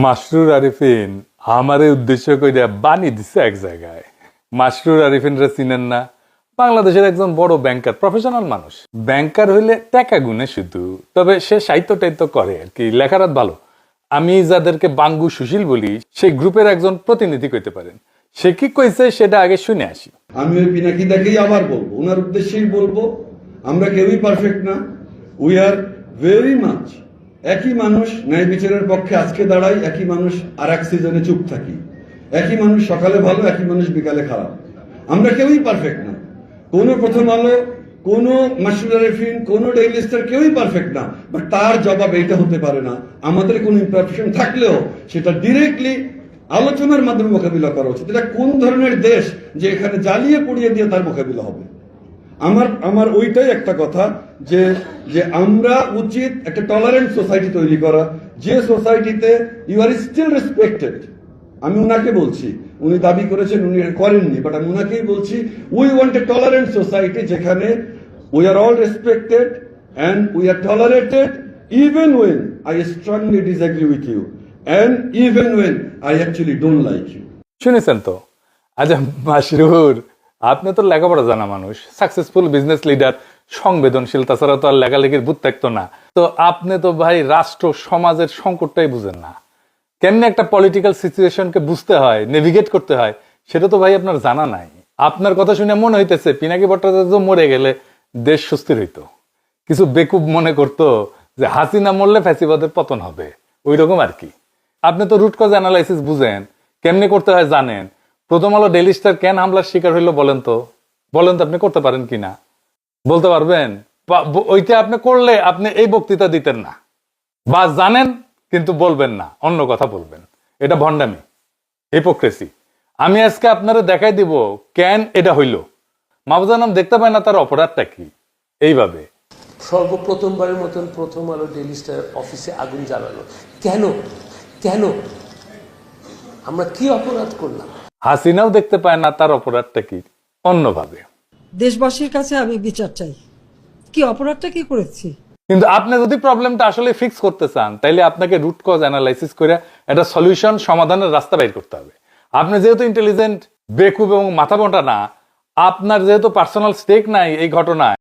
মাসরুর আরিফিন, আমারে উদ্দেশ্য কইরা বানি দিছে এক জায়গায়। মাসরুর আরিফিন রে চিনেন না। বাংলাদেশের একজন বড় ব্যাংকার প্রফেশনাল মানুষ। ব্যাংকার হইলে টাকা গুনে শুধু, তবে সে সাহিত্য টাইত্য করে আর কি লেখারাত ভালো। আমি যাদেরকে বাঙ্গু সুশীল বলি সেই গ্রুপের একজন প্রতিনিধি কইতে পারেন। সে কি কইছে সেটা আগে শুনে আসি। আমি ওই পিনাকিদাকেই আবার বলব। ওনার উদ্দেশ্যেই বলব, আমরা কেউই পারফেক্ট না। উই আর ভেরি মাচ একই মানুষ ন্যায় বিচারের পক্ষে আজকে দাঁড়াই, একই মানুষ আর এক সিজনে চুপ থাকি। একই মানুষ সকালে ভালো, একই মানুষ বিকালে খারাপ। আমরা কেউই পারফেক্ট না। কোনো প্রথম আলো, কোন মাসুদ আরিফিন কোন ডেইলি স্টার কেউই পারফেক্ট না। বাট তার জবাব এইটা হতে পারে না। আমাদের কোনো ইমপারফেকশন থাকলেও সেটা ডিরেক্টলি আলোচনার মাধ্যমে মোকাবিলা করা উচিত। এটা কোন ধরনের দেশ যে এখানে জ্বালিয়ে পুড়িয়ে দিয়ে তার মোকাবিলা হবে? আমার আমার ওইটাই একটা কথা। যে যে আমরা উচিত একটা টলারেন্ট সোসাইটি তৈরি করা, যে সোসাইটিতে ইউ আর স্টিল রেসপেক্টেড আমি উনাকে বলছি, উনি দাবি করেছেন, উনি করেননি বাট আমি উনাকেই বলছি we want a tolerant society যেখানে we are all respected and we are tolerated even when I strongly disagree with you and even when I actually don't like you শুনেছেন তো? আচ্ছা মাসরুর আপনি তো লেখাপড়া জানা মানুষ সাকসেসফুল বিজনেস লিডার সংবেদনশীল তাছাড়া তো আর লেখালেখির বুথ থাকতো না। তো আপনি তো ভাই রাষ্ট্র সমাজের সংকটটাই বুঝেন না। কেমনে একটা পলিটিক্যাল সিচুয়েশনকে বুঝতে হয় নেভিগেট করতে হয়, সেটা তো ভাই আপনার জানা নাই। আপনার কথা শুনে মনে হইতেছে, পিনাকি ভট্টাচার্য মরে গেলে দেশ সুস্থির হইতো। কিছু বেকুব মনে করতো যে হাসিনা মরলে ফ্যাসিবাদের পতন হবে। ওই রকম আর কি। আপনি তো রুট কজ অ্যানালাইসিস বুঝেন, কেমনে করতে হয় জানেন। প্রথম আলো ডেলি স্টার কেন হামলার শিকার হইল বলেন তো? বলেন তো আপনি করতে পারেন কিনা? বলতে পারবেন? ওইটা আপনি করলে আপনি এই বক্তৃতা দিতেন না। বা জানেন কিন্তু বলবেন না অন্য কথা বলবেন। এটা ভণ্ডামি হিপোক্রেসি আমি আজকে আপনারা দেখাই দিব কেন এটা হইল। মাহবুজানাম দেখতে পায় না তার অপরাধটা কি। এইভাবে। সর্বপ্রথমবারের মতন প্রথম আলো ডেলি স্টার অফিসে আগুন জ্বালালো। কেন? কেন? আমরা কি অপরাধ করলাম? হাসিনাও দেখতে পায় না তার অপরাধটা কি। অন্যভাবে। দেশবাসীর কাছে আমি বিচার চাই। কি অপরাধটা কি করেছি? কিন্তু আপনি যদি প্রবলেমটা আসলে ফিক্স করতে চান, তাইলে আপনাকে রুট কজ অ্যানালাইসিস করে একটা সলিউশন সমাধানের রাস্তা বাইর করতে হবে। আপনি যেহেতু ইন্টেলিজেন্ট বেকুব এবং মাথা মোটা না, আপনার যেহেতু পার্সোনাল স্টেক নাই এই ঘটনায়